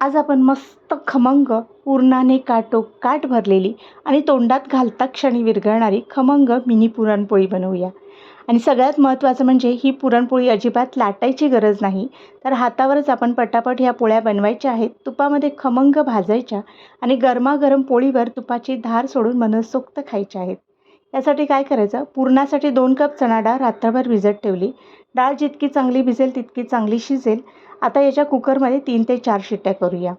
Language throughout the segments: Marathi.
आज आपण मस्त खमंग पूर्णाने काटो काठ भरलेली आणि तोंडात घालता क्षणी विरघळणारी खमंग मिनी पुरणपोळी बनवूया. आणि सगळ्यात महत्त्वाचं म्हणजे ही पुरणपोळी अजिबात लाटायची गरज नाही. तर हातावरच आपण पटापट ह्या पोळ्या बनवायच्या आहेत. तुपामध्ये खमंग भाजायच्या आणि गरमागरम पोळीवर तुपाची धार सोडून मनसोक्त खायच्या आहेत. यासाठी काय करायचं? पुरणासाठी दोन कप चणा डाळ रात्रभर भिजत ठेवली. डाळ जितकी चांगली भिजेल तितकी चांगली शिजेल. आता याच्या कुकरमध्ये तीन ते चार शिट्ट्या करूया.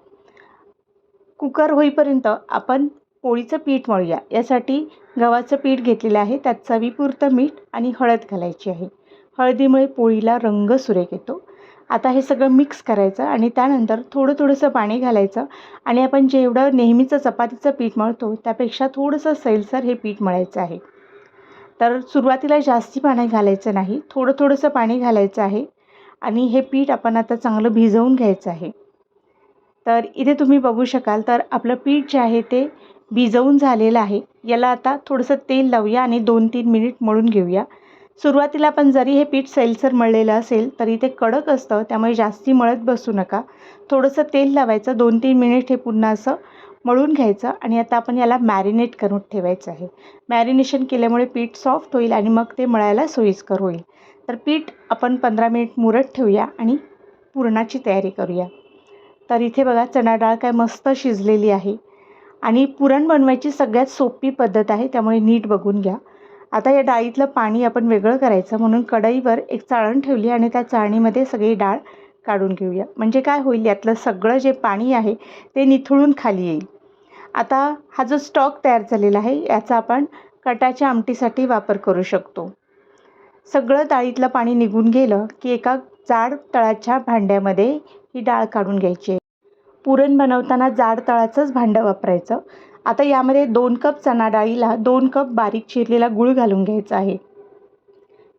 कुकर होईपर्यंत आपण पोळीचं पीठ मळूया. यासाठी गव्हाचं पीठ घेतलेलं आहे. त्यात चवीपुरतं मीठ आणि हळद घालायची आहे. हळदीमुळे पोळीला रंग सुरेख येतो. आता हे सगळं मिक्स करायचं आणि त्यानंतर थोडं थोडंसं पाणी घालायचं आणि आपण जेवढं नेहमीचं चपातीचं पीठ मळतो त्यापेक्षा थोडंसं सैलसर हे पीठ मळायचं आहे. तर सुरुवातीला जास्ती पाणी घालायचं नाही थोडं थोडंसं पाणी घालायचं आहे आणि हे पीठ आपण आता चांगलं भिजवून घ्यायचं आहे. तर इथे तुम्ही बघू शकाल तर आपलं पीठ जे आहे ते भिजवून झालेलं आहे. याला आता थोडंसं तेल लावूया आणि दोन तीन मिनिट मळून घेऊया. सुरुवातीला पण जरी हे पीठ सैलसर मळलेलं असेल तरी ते कडक असतं त्यामुळे जास्ती मळत बसू नका. थोडंसं तेल लावायचं दोन तीन मिनिट हे पुन्हा असं मळून घ्यायचं आणि आता आपण याला मॅरिनेट करून ठेवायचं आहे. मॅरिनेशन केल्यामुळे पीठ सॉफ्ट होईल आणि मग ते मळायला सोयीस्कर होईल. तर पीठ आपण पंधरा मिनिट मुरत ठेवूया आणि पुरणाची तयारी करूया. तर इथे बघा चणा डाळ काय मस्त शिजलेली आहे. आणि पुरण बनवायची सगळ्यात सोपी पद्धत आहे त्यामुळे नीट बघून घ्या. आता या डाळीतलं पाणी आपण वेगळं करायचं म्हणून कढईवर एक चाळण ठेवली आणि त्या चाळणीमध्ये सगळी डाळ काढून घेऊया. म्हणजे काय होईल यातलं सगळं जे पाणी आहे ते निथळून खाली येईल. आता हा जो स्टॉक तयार झालेला आहे याचा आपण कटाच्या आमटीसाठी वापर करू शकतो. सगळं डाळीतलं पाणी निघून गेलं की एका जाड तळाच्या भांड्यामध्ये ही डाळ काढून घ्यायची आहे. पुरण बनवताना जाड तळाचंच भांडं वापरायचं. आता यामध्ये दोन कप चणा डाळीला दोन कप बारीक चिरलेला गूळ घालून घ्यायचा आहे.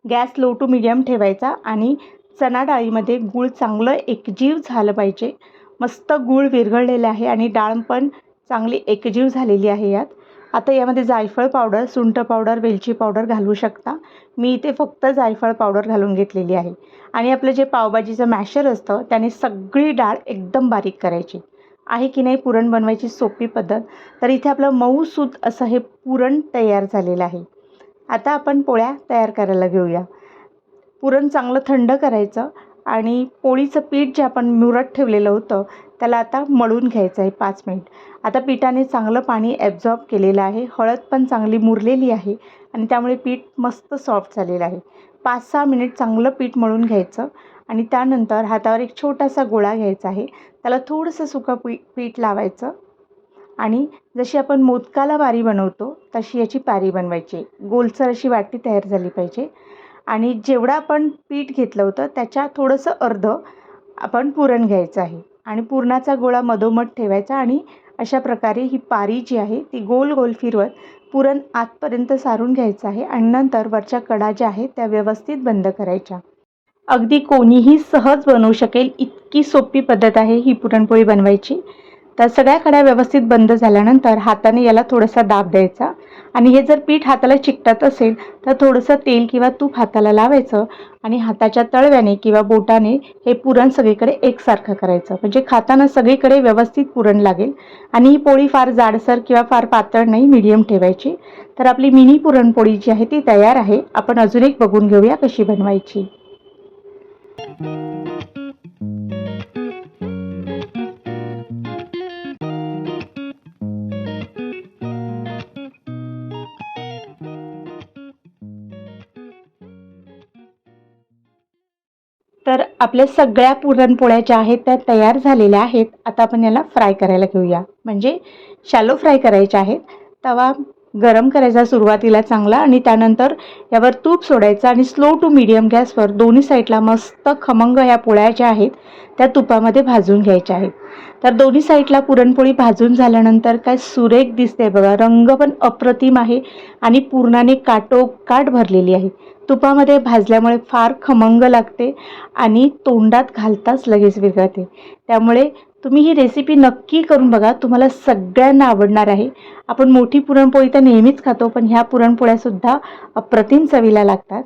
गॅस लो टू मिडियम ठेवायचा आणि चणा डाळीमध्ये गूळ चांगलं एकजीव झालं पाहिजे. मस्त गूळ विरघळलेलं आहे आणि डाळ पण चांगली एकजीव झालेली आहे यात. आता यामध्ये जायफळ पावडर सुंठ पावडर वेलची पावडर घालू शकता. मी इथे फक्त जायफळ पावडर घालून घेतलेली आहे. आणि आपलं जे पावभाजीचं मॅशर असतं त्याने सगळी डाळ एकदम बारीक करायची. आहे की नाही पुरण बनवायची सोपी पद्धत? तर इथे आपलं मऊसूत असं हे पुरण तयार झालेलं आहे. आता आपण पोळ्या तयार करायला घेऊया. पुरण चांगलं थंड करायचं. आणि पोळीचं पीठ जे आपण मुरत ठेवलेलं होतं त्याला आता मळून घ्यायचं आहे पाच मिनिट. आता पिठाने चांगलं पाणी ॲब्झॉर्ब केलेलं आहे. हळद पण चांगली मुरलेली आहे आणि त्यामुळे पीठ मस्त सॉफ्ट झालेलं आहे. पाच सहा मिनिट चांगलं पीठ मळून घ्यायचं आणि त्यानंतर हातावर एक छोटासा गोळा घ्यायचा आहे. त्याला थोडंसं सुकं पी पीठ लावायचं आणि जशी आपण मोदकाला वारी बनवतो तशी याची पारी बनवायची. गोलसर अशी वाटी तयार झाली पाहिजे. आणि जेवढं आपण पीठ घेतलं होतं त्याच्या थोडंसं अर्ध आपण पुरण घ्यायचं आहे. आणि पुरणाचा गोळा मधोमध ठेवायचा आणि अशा प्रकारे ही पारी जी आहे ती गोल गोल फिरवत पुरण आतपर्यंत सारून घ्यायचं आहे आणि नंतर वरच्या कडा ज्या आहेत त्या व्यवस्थित बंद करायच्या. अगदी कोणीही सहज बनवू शकेल इतकी सोपी पद्धत आहे ही पुरणपोळी बनवायची. तर सगळ्या कड्या व्यवस्थित बंद झाल्यानंतर हाताने याला थोडासा दाब द्यायचा. आणि हे जर पीठ हाताला चिकटत असेल तर थोडंसं तेल किंवा तूप हाताला लावायचं आणि हाताच्या तळव्याने किंवा बोटाने हे पुरण सगळीकडे एकसारखं करायचं. म्हणजे खाताना सगळीकडे व्यवस्थित पुरण लागेल. आणि ही पोळी फार जाडसर किंवा फार पातळ नाही मीडियम ठेवायची. तर आपली मिनी पुरणपोळी जी आहे ती तयार आहे. आपण अजून एक बघून घेऊया कशी बनवायची. तर आपल्या सगळ्या पुरणपोळ्या ज्या आहेत त्या तयार झालेल्या आहेत. आता आपण याला फ्राय करायला घेऊया. म्हणजे शॅलो फ्राय करायच्या आहेत. तवा गरम करायचा सुरुवातीला चांगला आणि त्यानंतर यावर तूप सोडायचं आणि स्लो टू मिडियम गॅसवर दोन्ही साईडला मस्त खमंग ह्या पोळ्या ज्या आहेत त्या तुपामध्ये भाजून घ्यायच्या आहेत. तर दोन्ही साईडला पुरणपोळी भाजून झाल्यानंतर काय सुरेख दिसते बघा रंग पण अप्रतिम आहे आणि पूर्णाने काटोकाट भरलेली आहे. तुपामध्ये भाजल्यामुळे फार खमंग लागते आणि तोंडात घालताच लगेच विरघळते. त्यामुळे तुम्ही ही रेसिपी नक्की करून बघा. तुम्हाला सगळ्यांना आवडणार आहे. आपण मोठी पुरणपोळी तर नेहमीच खातो पण ह्या पुरणपोळ्यासुद्धा अप्रतिम चवीला लागतात.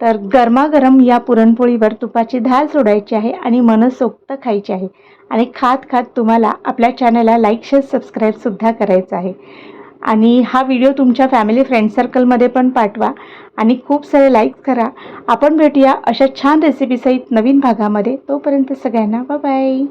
तर गरमागरम या पुरणपोळीवर तुपाची धाल सोडायची आहे आणि मनसोक्त खायची आहे. आणि खात खात तुम्हाला आपल्या चॅनलला लाईक शेअर सबस्क्राईबसुद्धा करायचं आहे. आणि हा व्हिडिओ तुमच्या फॅमिली फ्रेंड सर्कलमध्ये पण पाठवा. आणि खूप सारे लाईक्स करा. आपण भेटूया अशा छान रेसिपीसहित नवीन भागामध्ये. तोपर्यंत सगळ्यांना बाय